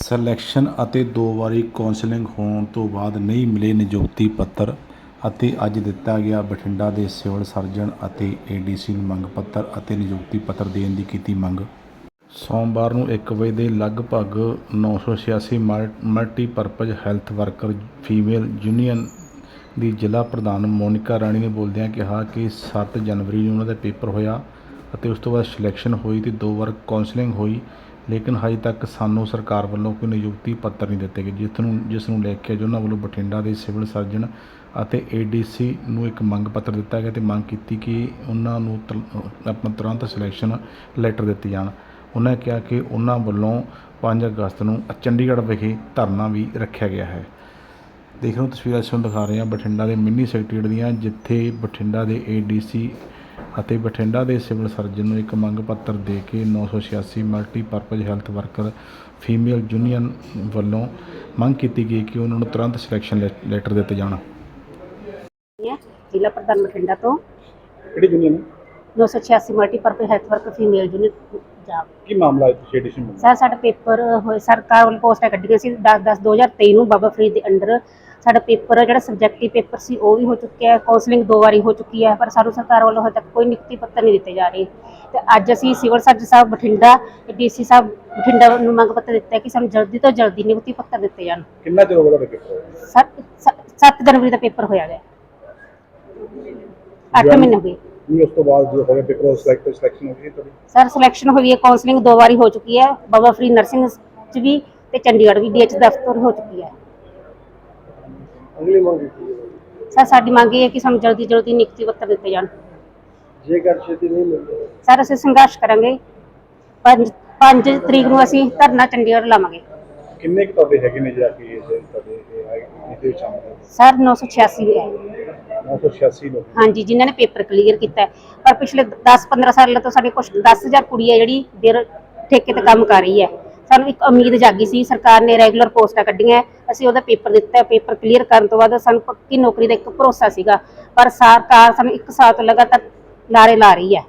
Selection ਅਤੇ ਦੋ ਵਾਰੀ ਕੌਂਸਲਿੰਗ ਹੋਣ ਤੋਂ ਬਾਅਦ ਨਹੀਂ ਮਿਲੇ ਨਿਯੁਕਤੀ ਪੱਤਰ ਅਤੇ ਅੱਜ ਦਿੱਤਾ ਗਿਆ ਬਠਿੰਡਾ ਦੇ ਸਿਵਲ ਸਰਜਨ ਅਤੇ ਏਡੀਸੀ ਨੂੰ ਮੰਗ ਪੱਤਰ ਅਤੇ ਨਿਯੁਕਤੀ ਪੱਤਰ ਦੇਣ ਦੀ ਕੀਤੀ ਮੰਗ। ਸੋਮਵਾਰ ਨੂੰ 1 ਵਜੇ ਦੇ ਲਗਭਗ 986 multipurpose health worker female union ਦੀ ਜ਼ਿਲ੍ਹਾ ਪ੍ਰਧਾਨ ਮੋਨਿਕਾ ਰਾਣੀ ਨੇ ਬੋਲਦਿਆਂ ਕਿਹਾ ਕਿ 7 ਜਨਵਰੀ ਨੂੰ ਉਹਨਾਂ ਦਾ ਪੇਪਰ ਹੋਇਆ ਅਤੇ ਉਸ ਤੋਂ ਬਾਅਦ ਸਿਲੈਕਸ਼ਨ ਹੋਈ ਤੇ ਦੋ ਵਾਰ ਕਾਉਂਸਲਿੰਗ ਹੋਈ। ਲੇਕਿਨ ਹਜੇ ਤੱਕ ਸਾਨੂੰ ਸਰਕਾਰ ਵੱਲੋਂ ਕੋਈ ਨਿਯੁਕਤੀ ਪੱਤਰ ਨਹੀਂ ਦਿੱਤੇ ਗਏ, ਜਿਸ ਨੂੰ ਜਿਸ ਨੂੰ ਲੈ ਕੇ ਅੱਜ ਉਹਨਾਂ ਵੱਲੋਂ ਬਠਿੰਡਾ ਦੇ ਸਿਵਲ ਸਰਜਨ ਅਤੇ ਏਡੀਸੀ ਨੂੰ ਇੱਕ ਮੰਗ ਪੱਤਰ ਦਿੱਤਾ ਗਿਆ ਤੇ ਮੰਗ ਕੀਤੀ ਕਿ ਉਹਨਾਂ ਨੂੰ ਤੁਰ- ਆਪਣਾ ਤੁਰੰਤ ਸਿਲੈਕਸ਼ਨ ਲੈਟਰ ਦਿੱਤੇ ਜਾਣ। ਉਹਨਾਂ ਕਿਹਾ ਕਿ ਉਹਨਾਂ ਵੱਲੋਂ 5 ਅਗਸਤ ਨੂੰ ਚੰਡੀਗੜ੍ਹ ਵਿਖੇ ਧਰਨਾ ਵੀ ਰੱਖਿਆ ਗਿਆ ਹੈ। ਦੇਖ ਰਹੇ ਹੋ ਤਸਵੀਰਾਂ ਇਸ ਨੂੰ ਦਿਖਾ ਰਹੇ ਹਾਂ ਬਠਿੰਡਾ ਦੇ ਮਿੰਨੀ ਸੈਕਟਰੀਏਟ ਦੀਆਂ, ਜਿੱਥੇ ਬਠਿੰਡਾ ਦੇ ਏਡੀਸੀ ਅਤੇ ਬਠਿੰਡਾ ਦੇ ਸਿਵਲ ਸਰਜਨ ਨੂੰ ਇੱਕ ਮੰਗ ਪੱਤਰ ਦੇ ਕੇ 986 multipurpose health worker female union ਵੱਲੋਂ ਮੰਗ ਕੀਤੀ ਗਈ ਕਿ ਉਹਨਾਂ ਨੂੰ ਤੁਰੰਤ ਸਿਲੈਕਸ਼ਨ ਲੈਟਰ ਦਿੱਤੇ ਜਾਣ। ਹੈ ਜ਼ਿਲ੍ਹਾ ਪ੍ਰਧਾਨ ਬਠਿੰਡਾ ਤੋਂ ਕਿਹੜੀ ਦੁਨੀਆ ਨੂੰ 986 multipurpose health work female unit Punjab. ਕੀ ਮਾਮਲਾ ਹੈ ਤੁਸੀਂ ਐਡੀਸ਼ਨ ਸਰ ਸਾਡਾ ਪੇਪਰ ਹੋਏ ਸਰਕਾਰ ਵੱਲੋਂ ਪੋਸਟਾਂ ਕੱਢੀਆਂ ਸੀ 10 10 2023 ਨੂੰ ਬਾਬਾ ਫਰੀਦ ਦੇ ਅੰਡਰ ਸਾਡਾ ਪੇਪਰ ਜਿਹੜਾ ਸਬਜੈਕਟਿਵ ਪੇਪਰ ਸੀ ਉਹ ਵੀ ਹੋ ਚੁੱਕਿਆ ਹੈ। ਕਾਉਂਸਲਿੰਗ ਦੋ ਵਾਰੀ ਹੋ ਚੁੱਕੀ ਹੈ ਪਰ ਸਾਨੂੰ ਸਰਕਾਰ ਵੱਲੋਂ ਹਜੇ ਤੱਕ ਕੋਈ ਨਿਯੁਕਤੀ ਪੱਤਰ ਨਹੀਂ ਦਿੱਤੇ ਜਾ ਰਹੇ। ਤੇ ਅੱਜ ਅਸੀਂ ਸਿਵਲ ਸਰਜਨ ਸਾਹਿਬ ਬਠਿੰਡਾ ਡੀਸੀ ਸਾਹਿਬ ਬਠਿੰਡਾ ਨੂੰ ਮੰਗ ਪੱਤਰ ਦਿੱਤਾ ਹੈ ਕਿ ਸਾਨੂੰ ਜਲਦੀ ਤੋਂ ਜਲਦੀ ਨਿਯੁਕਤੀ ਪੱਤਰ ਦਿੱਤੇ ਜਾਣ। ਕਿੰਨਾ ਚਿਰ ਹੋ ਗਿਆ ਪੇਪਰ ਹੋਇਆ? 7 ਜਨਵਰੀ ਦਾ ਪੇਪਰ ਹੋਇਆ ਗਿਆ। 8 ਮਹੀਨੇ ਹੋ ਗਏ। ਨਹੀਂ ਉਸ ਤੋਂ ਬਾਅਦ ਜੋ ਹੋਇਆ ਪੇਪਰ ਸਿਲੈਕਟ ਸਿਲੈਕਸ਼ਨ ਹੋ ਗਈ ਤੁਹਾਡੀ? ਸਰ ਸਿਲੈਕਸ਼ਨ ਹੋਈ ਹੈ ਕਾਉਂਸਲਿੰਗ ਦੋ ਵਾਰੀ ਹੋ ਚੁੱਕੀ ਹੈ। ਬਾਬਾ ਫਰੀਦ ਨਰਸਿੰਗ ਚ ਵੀ ਤੇ ਚੰਡੀਗੜ੍ਹ ਵੀ ਡੀਐਚ ਦਫ਼ਤਰ ਹੋ ਚੁੱਕੀ ਹੈ। ਅਗਲੀ ਮੰਗ ਕੀ ਹੈ? ਸਰ ਸਾਡੀ ਮੰਗ ਇਹ ਹੈ ਕਿ ਸਾਨੂੰ ਜਲਦੀ ਜਲਦੀ ਨਿਯੁਕਤੀ ਪੱਤਰ ਦਿੱਤੇ ਜਾਣ। ਜੇਕਰ ਛੇਤੀ ਨਹੀਂ ਮਿਲਦਾ ਸਰ ਅਸੀਂ ਸੰਘਰਸ਼ ਕਰਾਂਗੇ। 5 5 ਤਰੀਕ ਨੂੰ ਅਸੀਂ ਧਰਨਾ ਚੰਡੀਗੜ੍ਹ ਲਾਵਾਂਗੇ। ਕਿੰਨੇ ਕੁ ਤੁਹਾਡੇ ਹੈਗੇ ਨੇ ਜਾ ਕੇ ਇਹ ਤੁਹਾਡੇ ਇਹ ਆਏ- ਇਹਦੇ ਵਿੱਚ ਆਉਂਦੇ ਸਰ 986 ਹੈ 986 ਲੋਕ। ਹਾਂਜੀ ਜਿਨ੍ਹਾਂ ਨੇ ਪੇਪਰ ਕਲੀਅਰ ਕੀਤਾ ਹੈ। ਪਰ ਪਿਛਲੇ 10-15 ਸਾਲਾਂ ਤੋਂ ਸਾਡੇ ਕੁਝ 10000 ਕੁੜੀ ਹੈ ਜਿਹੜੀ ਬੇਰ ਠੇਕੇ ਤੇ ਕੰਮ ਕਰ ਰਹੀ ਹੈ। ਸਾਨੂੰ ਇੱਕ ਉਮੀਦ ਜਾਗੀ ਸੀ, ਸਰਕਾਰ ਨੇ ਰੈਗੂਲਰ ਪੋਸਟਾਂ ਕੱਢੀਆਂ, ਅਸੀਂ ਉਹਦਾ ਪੇਪਰ ਦਿੱਤਾ, ਪੇਪਰ ਕਲੀਅਰ ਕਰਨ ਤੋਂ ਬਾਅਦ ਸਾਨੂੰ ਪੱਕੀ ਨੌਕਰੀ ਦਾ ਇੱਕ ਭਰੋਸਾ ਸੀਗਾ, ਪਰ ਸਰਕਾਰ ਸਾਨੂੰ ਇੱਕ ਸਾਲ ਤੋਂ ਲਗਾਤਾਰ ਲਾਰੇ ਲਾ ਰਹੀ ਹੈ।